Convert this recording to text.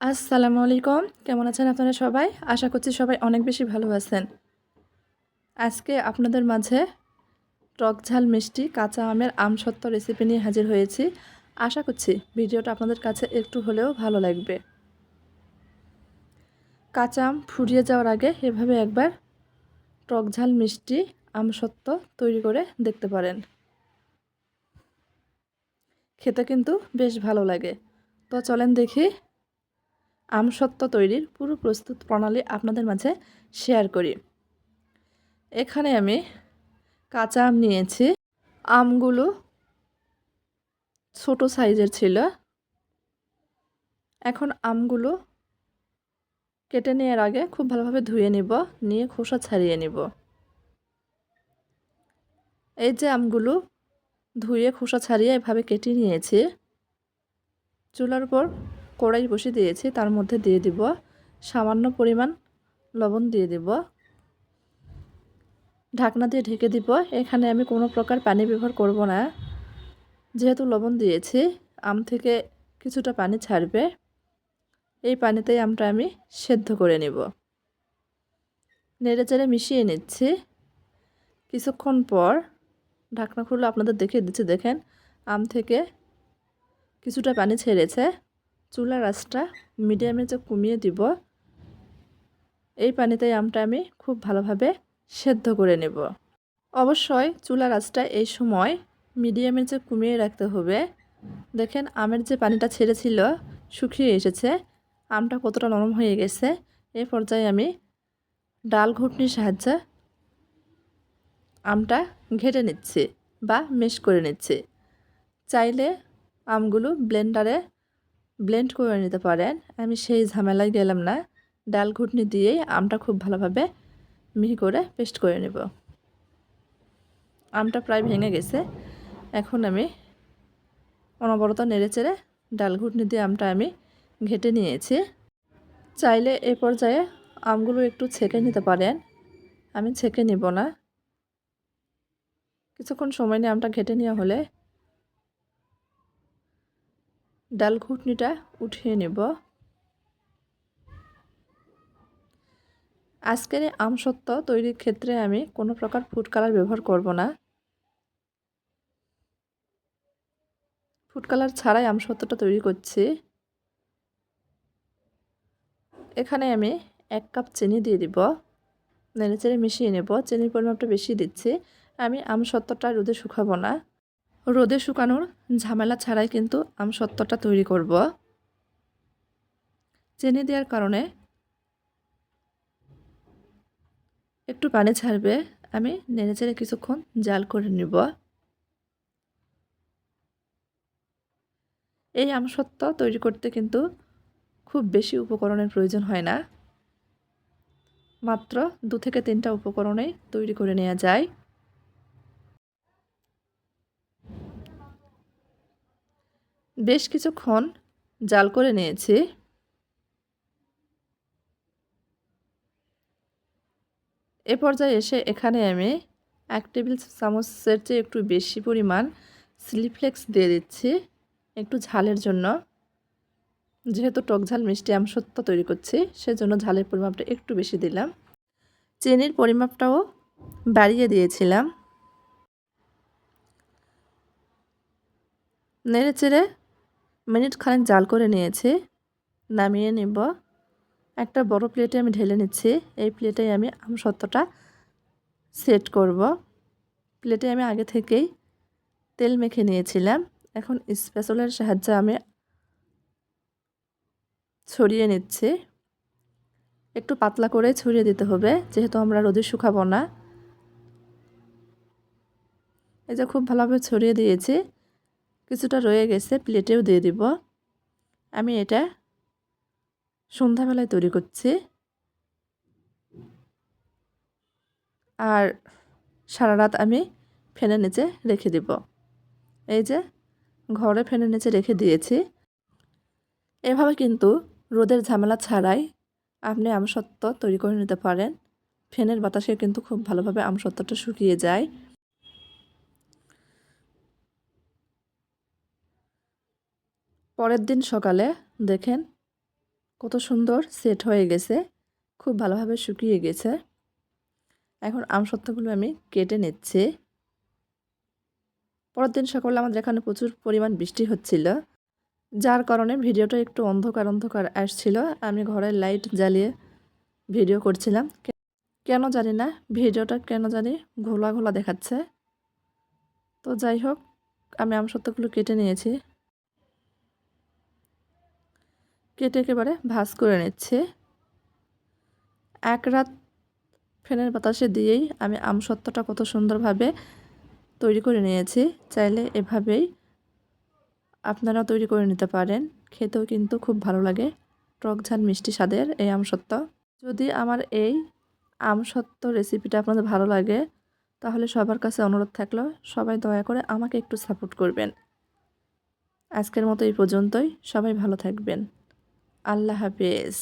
আসসালামু আলাইকুম। কেমন আছেন আপনারা সবাই? আশা করছি সবাই অনেক বেশি ভালো আছেন। আজকে আপনাদের মাঝে টক ঝাল মিষ্টি কাঁচা আমের আমসত্ত্ব রেসিপি নিয়ে হাজির হয়েছি। আশা করছি ভিডিওটা আপনাদের কাছে একটু হলেও ভালো লাগবে। কাঁচা আম ফুরিয়ে যাওয়ার আগে এভাবে একবার টক ঝাল মিষ্টি আমসত্ত্ব তৈরি করে দেখতে পারেন। খেতে কিন্তু বেশ ভালো লাগে। তো চলেন দেখি আমসত্ত্ব তৈরির পুরো প্রস্তুত প্রণালী আপনাদের মাঝে শেয়ার করি। এখানে আমি কাঁচা আম নিয়েছি। আমগুলো ছোট সাইজের ছিল। এখন আমগুলো কেটে নেওয়ার আগে খুব ভালোভাবে ধুয়ে নিব, নিয়ে খোসা ছাড়িয়ে নিব। এই যে আমগুলো ধুয়ে খোসা ছাড়িয়ে এভাবে কেটে নিয়েছি। চুলার উপর কড়াই বসে দিয়েছি, তার মধ্যে দিয়ে দিব সামান্য পরিমাণ লবণ দিয়ে দিব। ঢাকনা দিয়ে ঢেকে দিব, এখানে আমি কোনো প্রকার পানি ব্যবহার করব না। যেহেতু লবণ দিয়েছি, আম থেকে কিছুটা পানি ছাড়বে, এই পানিতেই আমটা আমি সেদ্ধ করে নেব। নেড়ে চেড়ে মিশিয়ে নিচ্ছি। কিছুক্ষণ পর ঢাকনা খুলে আপনাদের দেখিয়ে দিচ্ছি, দেখেন আম থেকে কিছুটা পানি ছেড়েছে। চুলার আঁচটা মিডিয়ামে যে কমিয়ে দিব, এই পানিতেই আমটা আমি খুব ভালোভাবে সেদ্ধ করে নেব। অবশ্যই চুলার আঁচটা এই সময় মিডিয়ামে যে কমিয়ে রাখতে হবে, দেখেন আমের যে পানিটা ছেড়েছিল, শুকিয়ে এসেছে, আমটা কতটা নরম হয়ে গেছে এই পর্যায়ে আমি ডাল ঘুটনির সাহায্যে আমটা ঘেটে নিচ্ছি বা মেশ করে নিচ্ছি। চাইলে আমগুলো ব্লেন্ডারে ব্লেন্ড করে নিতে পারেন। আমি সেই ঝামেলায় গেলাম না। ডাল ঘুটনি দিয়েই আমটা খুব ভালোভাবে মিহি করে পেস্ট করে নেব। আমটা প্রায় ভেঙে গেছে। এখন আমি অনবরত নেড়ে চেড়ে ডাল ঘুটনি দিয়ে আমটা আমি ঘেটে নিয়েছি। চাইলে এ পর্যায়ে আমগুলো একটু ছেঁকে নিতে পারেন। আমি ছেঁকে নিব না। কিছুক্ষণ সময় নিয়ে আমটা ঘেটে নেওয়া হলে ডাল ঘুটনিটা উঠিয়ে নেব। আজকের আমসত্ত্ব তৈরির ক্ষেত্রে আমি কোনো প্রকার ফুড কালার ব্যবহার করব না। ফুড কালার ছাড়াই আমসত্ত্বটা তৈরি করছি। এখানে আমি এক কাপ চিনি দিয়ে দিব। নেড়ে চেড়ে মিশিয়ে নেব। চিনির পরিমাণটা বেশি দিচ্ছি। আমি আমসত্ত্বটা রোদে শুকাবো না। রোদে শুকানোর ঝামেলা ছাড়াই কিন্তু আমসত্ত্বটা তৈরি করব। চিনি দেওয়ার কারণে একটু পানি ছাড়বে। আমি নেড়ে চেড়ে কিছুক্ষণ জাল করে নিব। এই আমসত্ত্ব তৈরি করতে কিন্তু খুব বেশি উপকরণের প্রয়োজন হয় না। মাত্র দু থেকে তিনটা উপকরণেই তৈরি করে নেওয়া যায়। বেশ কিছুক্ষণ জাল করে নিয়েছি। এ পর্যায়ে এসে এখানে আমি এক টেবিল চামচের চেয়ে একটু বেশি পরিমাণ স্লিফ্লেক্স দিয়ে দিচ্ছি একটু ঝালের জন্য। যেহেতু টক ঝাল মিষ্টি আম সত্য তৈরি করছি, সেজন্য ঝালের পরিমাপটা একটু বেশি দিলাম। চিনির পরিমাপটাও বাড়িয়ে দিয়েছিলাম। নেড়ে চেড়ে মিনিট খানেক জাল করে নিয়েছি, নামিয়ে নিব। একটা বড় প্লেটে আমি ঢেলে নিচ্ছি, এই প্লেটে আমি আমসত্ত্বটা সেট করব। প্লেটে আমি আগে থেকেই তেল মেখে নিয়েছিলাম, এখন স্পেশলের সাহায্যে আমি ছড়িয়ে নিচ্ছি। একটু পাতলা করে ছড়িয়ে দিতে হবে, যেহেতু আমরা রোদে শুকাবো না। এই যে খুব ভালোভাবে ছড়িয়ে দিয়েছি কিছুটা রয়ে গেছে, প্লেটেও দিয়ে দিব। আমি এটা সন্ধ্যাবেলায় তৈরি করছি। আর সারা রাত আমি ফ্যানের নিচে রেখে দিব। এই যে, ঘরে ফ্যানের নিচে রেখে দিয়েছি। এভাবে কিন্তু রোদের ঝামেলা ছাড়াই আপনি আমসত্ত্ব তৈরি করে নিতে পারেন। ফ্যানের বাতাসে কিন্তু খুব ভালোভাবে আমসত্ত্বটা শুকিয়ে যায়। পরের দিন সকালে দেখেন কত সুন্দর সেট হয়ে গেছে, খুব ভালোভাবে শুকিয়ে গেছে। এখন আমসত্ত্বগুলো আমি কেটে নিচ্ছি। পরের দিন সকালে আমাদের এখানে প্রচুর পরিমাণ বৃষ্টি হচ্ছিল, যার কারণে ভিডিওটা একটু অন্ধকার অন্ধকার আসছিল। আমি ঘরের লাইট জ্বালিয়ে ভিডিও করছিলাম। কেন জানি না, ভিডিওটা কেন জানি ঘোলা ঘোলা দেখাচ্ছে। তো যাই হোক, আমি আমসত্ত্বগুলো কেটে নিয়েছি। কেটে একেবারে ভাজ করে নিচ্ছে। এক রাত ফ্যানের বাতাসে দিয়েই আমি আমসত্ত্বটা কত সুন্দরভাবে তৈরি করে নিয়েছি। চাইলে এভাবেই আপনারা তৈরি করে নিতে পারেন। খেতেও কিন্তু খুব ভালো লাগে। টক ঝাল মিষ্টি স্বাদের এই আমসত্ত্ব। যদি আমার এই আমসত্ত্ব রেসিপিটা আপনাদের ভালো লাগে, তাহলে সবার কাছে অনুরোধ থাকল, সবাই দয়া করে আমাকে একটু সাপোর্ট করবেন। আজকের মতো এই পর্যন্তই। সবাই ভালো থাকবেন। আল্লাহ হাফেজ।